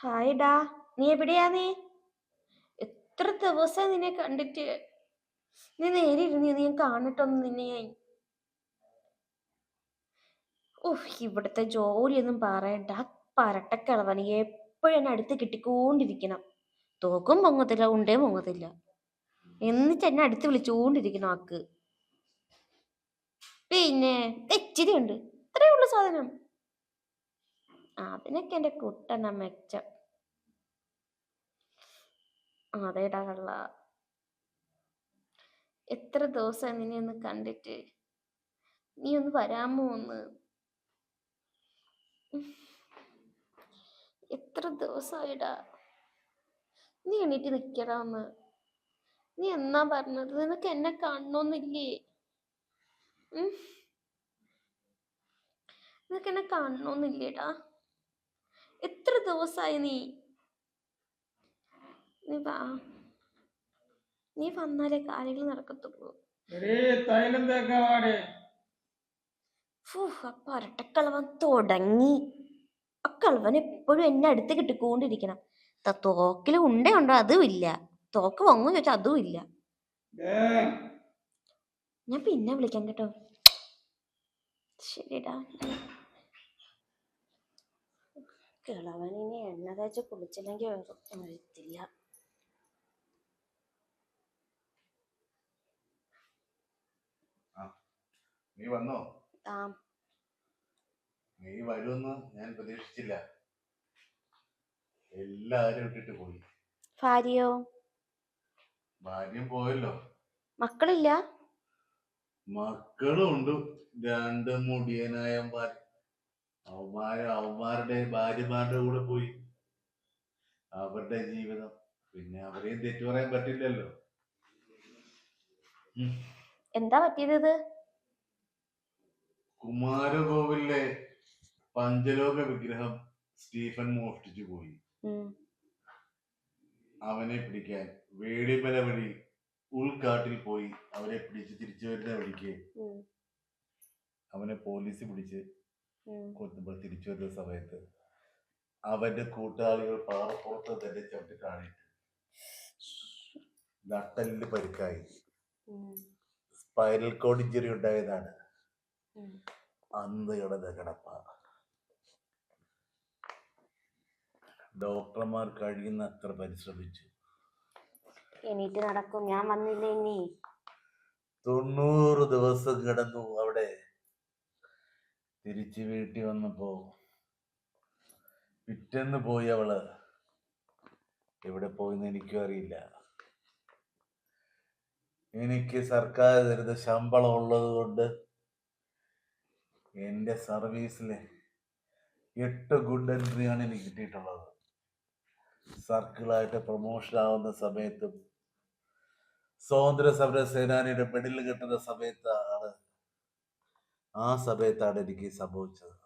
Hi ഡാ. നീ എവിടെയാ നീ? എത്ര ദിവസം നിന്നെ കണ്ടിട്ട്. നീ നേരെ ഇരുന്ന് നീ കാണട്ടൊന്നും നിന്നെ ഞാൻ ഓഹ് ഇവിടുത്തെ ജോലിയൊന്നും പറയണ്ട. ആ പരട്ടക്കിളവന് എപ്പോഴും എന്നെ അടുത്ത് കിട്ടിക്കൊണ്ടിരിക്കണം. തോക്കും പൊങ്ങത്തില്ല ഉണ്ടേ പൊങ്ങത്തില്ല. എന്നിട്ട് എന്നെ അടുത്ത് വിളിച്ചുകൊണ്ടിരിക്കണം ആക്ക് പിന്നെ ഇച്ചിരി ഉണ്ട്. ഉള്ളു സാധനം. അതിനൊക്കെ എന്റെ കുട്ടനെ മെച്ചം. അതേടാ കള്ള. എത്ര ദിവസം നിന്നെ ഒന്ന് കണ്ടിട്ട്? നീ ഒന്ന് വരാമോ ഒന്ന് എത്ര ദിവസമായിടാ നീ എണീറ്റ് നിക്കടാ ഒന്ന്. നീ എന്നാ പറഞ്ഞത്? നിനക്ക് എന്നെ കാണണമെന്നില്ലേ? നിനക്ക് എന്നെ കാണണമെന്നില്ലേടാ എത്ര ദിവസമായി നീ? നീ വാ. നീ വന്നാലേ കാര്യങ്ങൾ നടക്കത്തുള്ളൂ. അപ്പൊ അരട്ടക്കളവൻ തുടങ്ങി. ആ കളവൻ എപ്പോഴും എന്നെ അടുത്ത് കിട്ടിക്കൊണ്ടിരിക്കണം. തോക്കിൽ ഉണ്ടേ ഉണ്ടയുണ്ടോ അതും ഇല്ല. തോക്ക് പൊങ്ങു ചോദിച്ചാൽ അതും ഇല്ല. ഞാൻ പിന്നെ വിളിക്കാം കേട്ടോ. ശരിടാ. കിളവനിനെ എണ്ണ തേച്ച് കുളിച്ചില്ലെങ്കിൽ വരത്തില്ല നീ വന്നോ? നീ വരുമെന്ന് ഞാൻ പ്രതീക്ഷിച്ചില്ല. എല്ലാരും ഇട്ടിട്ട് പോയി. ഭാര്യയോ? ഭാര്യം പോയല്ലോ. മക്കളില്ല? മക്കളും ഉണ്ട് രണ്ട് മുടിയനായന്മാർ അവന്മാര് അവന്മാരുടെ ഭാര്യമാരുടെ കൂടെ പോയി. അവരുടെ ജീവിതം. പിന്നെ അവരെയും തെറ്റു പറയാൻ പറ്റില്ലല്ലോ. എന്താ പറ്റിയത്? കുമാരകോവിലെ പഞ്ചലോക വിഗ്രഹം സ്റ്റീഫൻ മോഷ്ടിച്ചു പോയി. അവനെ പിടിക്കാൻ വേളിമല വഴി ഉൾക്കാട്ടിൽ പോയി അവരെ പിടിച്ച് തിരിച്ചു വരുന്ന വഴിക്ക് അവനെ പോലീസ് പിടിച്ച്. കൊത്തുമ്പോൾ തിരിച്ചു വരുന്ന സമയത്ത് അവന്റെ കൂട്ടാളികൾ പാറപ്പുറത്ത് തന്നെ ചവിട്ടി താഴെ നട്ടലിന് പരിക്കായി. സ്പൈനൽ കോഡ് ഇഞ്ചറി ഉണ്ടായതാണ്. അന്ന് കിടന്ന കിടപ്പ. ഡോക്ടർമാർ കഴിയുന്ന അത്ര പരിശ്രമിച്ചു. എണീറ്റ് നടക്കും. ഞാൻ വന്നില്ല ഇനി? തൊണ്ണൂറ് ദിവസം കിടന്നു അവിടെ. തിരിച്ചു വീട്ടിൽ വന്നപ്പോ പിറ്റേന്ന് പോയി അവൾ. എവിടെ പോയെന്ന് എനിക്കും അറിയില്ല. എനിക്ക് സർക്കാർ തരുന്ന ശമ്പളം ഉള്ളത് കൊണ്ട് എന്റെ സർവീസിലെ എട്ട് ഗുഡ് എൻട്രിയാണ് എനിക്ക് കിട്ടിയിട്ടുള്ളത്. സർക്കിളായിട്ട് പ്രൊമോഷൻ ആവുന്ന സമയത്തും സ്വാതന്ത്ര്യ സമര സേനാനിയുടെ മെഡൽ കിട്ടുന്ന സമയത്താണ് ആ സമയത്താണ് എനിക്ക് സംഭവിച്ചത്.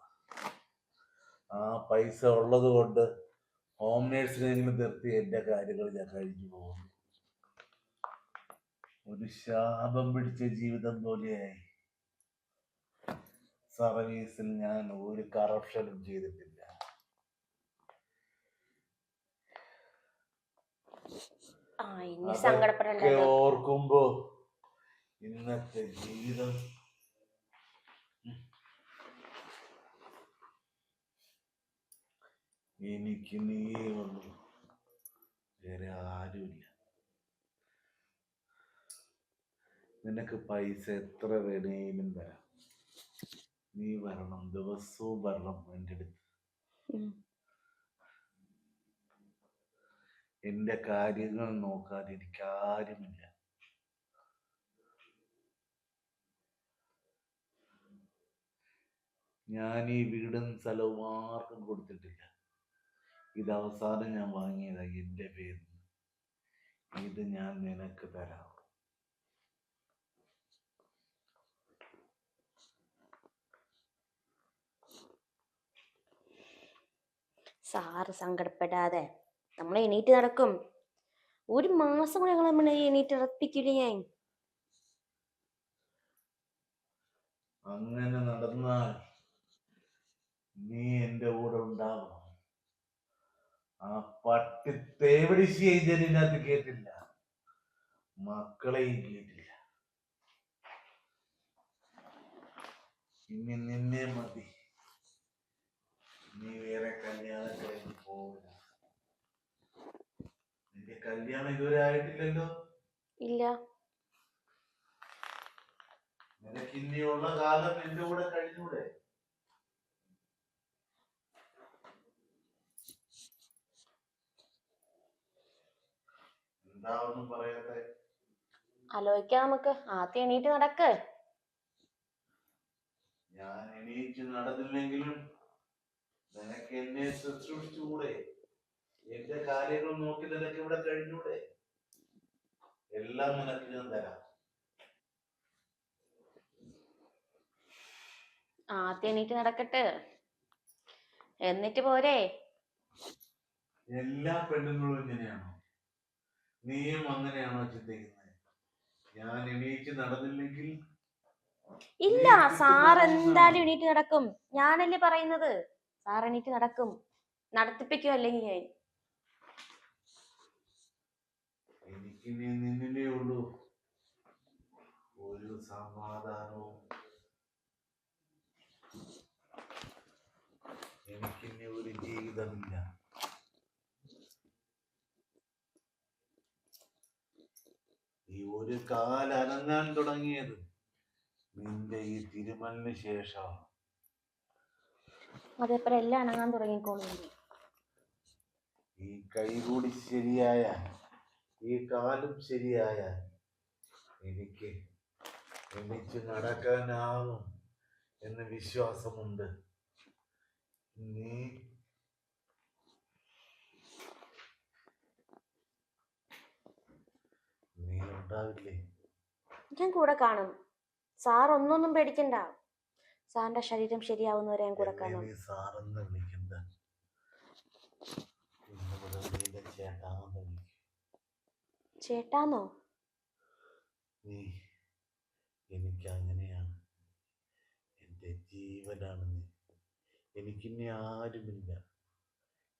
ആ പൈസ ഉള്ളത് കൊണ്ട് ഹോം നേഴ്സിനെങ്കിലും നിർത്തി എന്റെ കാര്യങ്ങൾ ഞാൻ കഴിഞ്ഞു പോകുന്നു. ഒരു ശാപം പിടിച്ച ജീവിതം പോലെയായി. സർവീസിൽ ഞാൻ ഒരു കറപ്ഷനും ചെയ്തിട്ടില്ല. ഓർക്കുമ്പോ ഇന്നത്തെ ജീവിതം എനിക്ക് നീയേ ഉള്ളൂ വേറെ ആരുമില്ല. നിനക്ക് പൈസ എത്ര വേണേലും തരാം. നീ വരണം ദിവസവും വരണം എന്റെ അടുത്ത്. എന്റെ എന്റെ കാര്യങ്ങൾ നോക്കാതെ എനിക്ക് ആരുമില്ല. ഞാൻ ഈ വീടും സ്ഥലവും ആർക്കും കൊടുത്തിട്ടില്ല. ഇത് അവസാനം ഞാൻ വാങ്ങിയതാ എന്റെ പേരിൽ. ഇത് ഞാൻ നിനക്ക് തരാം. സാറ് സങ്കടപ്പെടാതെ നമ്മൾ എണീറ്റ് നടക്കും. ഒരു മാസം കൂടെ ഞങ്ങൾ നമ്മളെ എണീറ്റ് ഉറപ്പിക്കില്ല ഞാൻ. അങ്ങനെ നടന്നാൽ നീ എന്റെ കൂടെ ഉണ്ടാവണം. ആ പട്ടി തേവടിശി ഏജന്റിനകത്ത് കേട്ടില്ല. മക്കളെയും കേട്ടില്ല. ഇനി നിന്നെ മതി. നീ വേറെ കല്യാണം കഴിഞ്ഞ് പോവില്ല. നിന്റെ കല്യാണം ഇതുവരെ ആയിട്ടില്ലല്ലോ? ഇല്ല. നിനക്ക് ഇനിയുള്ള കാലം എന്റെ കൂടെ കഴിഞ്ഞൂടെ? എന്താ ഒന്നും പറയാത്തെ. ആലോചിക്കാം നമുക്ക്. ആദ്യം എണീറ്റ് നടക്ക്. ഞാൻ എണീറ്റ് നടന്നില്ലെങ്കിലും നിനക്ക് എന്നെ ശുശ്രൂഷിച്ചുകൂടെ? എന്റെ കാര്യങ്ങൾ നോക്കി നിനക്ക് ഇവിടെ കഴിഞ്ഞൂടെ? എല്ലാം നിനക്ക് ഞാൻ തരാം. ആദ്യം എണീറ്റ് നടക്കട്ട്. എന്നിട്ട് പോരെ. എല്ലാ പെണ്ണുങ്ങളും ഇങ്ങനെയാണോ? നീയും അങ്ങനെയാണോ ചിന്തിക്കുന്നത്? ഞാൻ എണീറ്റ് നടന്നില്ലെങ്കിൽ ഇല്ല സാർ എന്തായാലും എണീറ്റ് നടക്കും. ഞാനല്ലേ പറയുന്നത്? സാർ എണീറ്റ് നടക്കും. നടത്തിപ്പിക്കും അല്ലെങ്കിൽ ഞാൻ. എനിക്കിനി നിന്നിലേ ഉള്ളൂ. ഒരു സമാധാനവും എനിക്കിനി ഒരു ജീവിതമില്ല ഈ ഒരു കാൽ അനങ്ങാൻ തുടങ്ങിയത്. നിന്റെ ഈ തിരുമലിന് ശേഷം. അതേപോലെ എല്ലാം അനങ്ങാൻ തുടങ്ങിക്കോളും ഈ കൈ കൂടി ശരിയായ ഈ കാലും ശരിയായ എനിക്ക് എനിക്ക് നടക്കാനാവും എന്ന് വിശ്വാസമുണ്ട്. നീ നീ ഉണ്ടാവില്ലേ? ഞാൻ കൂടെ കാണും. സാർ ഒന്നൊന്നും പേടിക്കണ്ട. സാറിന്റെ ശരീരം ശരിയാവുന്നവരെ ഞാൻ കൂടെ കാണും. നീ സാറെന്ന് വിളിക്കണ്ട. ഇന്ന് മുതൽ നിന്റെ ചേട്ടാന്ന് വിളിക്കും. ചേട്ടാന്നോ? നീ എനിക്ക് അങ്ങനെയാണ് എന്റെ ജീവനാണ് നീ. എനിക്കിന്നെ ആരുമില്ല.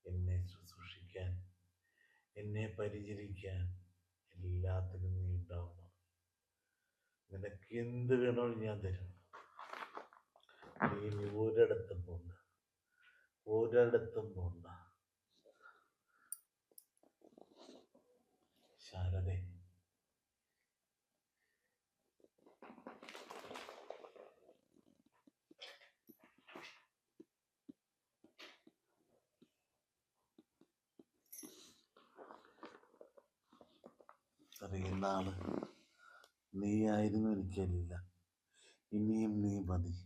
എന്നെ ശുശ്രൂഷിക്കാൻ എന്നെ പരിചരിക്കാൻ എല്ലാത്തിനും നീ ഉണ്ടാവണം. നിനക്ക് എന്ത് വേണോ ഞാൻ തരും. നീ ഇനി ഒരിടത്തും പോണ്ട. ഒരിടത്തും പോണ്ട. ശാരദേ. നാൾ. നീയായിരുന്നു എനിക്കെല്ലാം. ഇനിയും നീ മതി.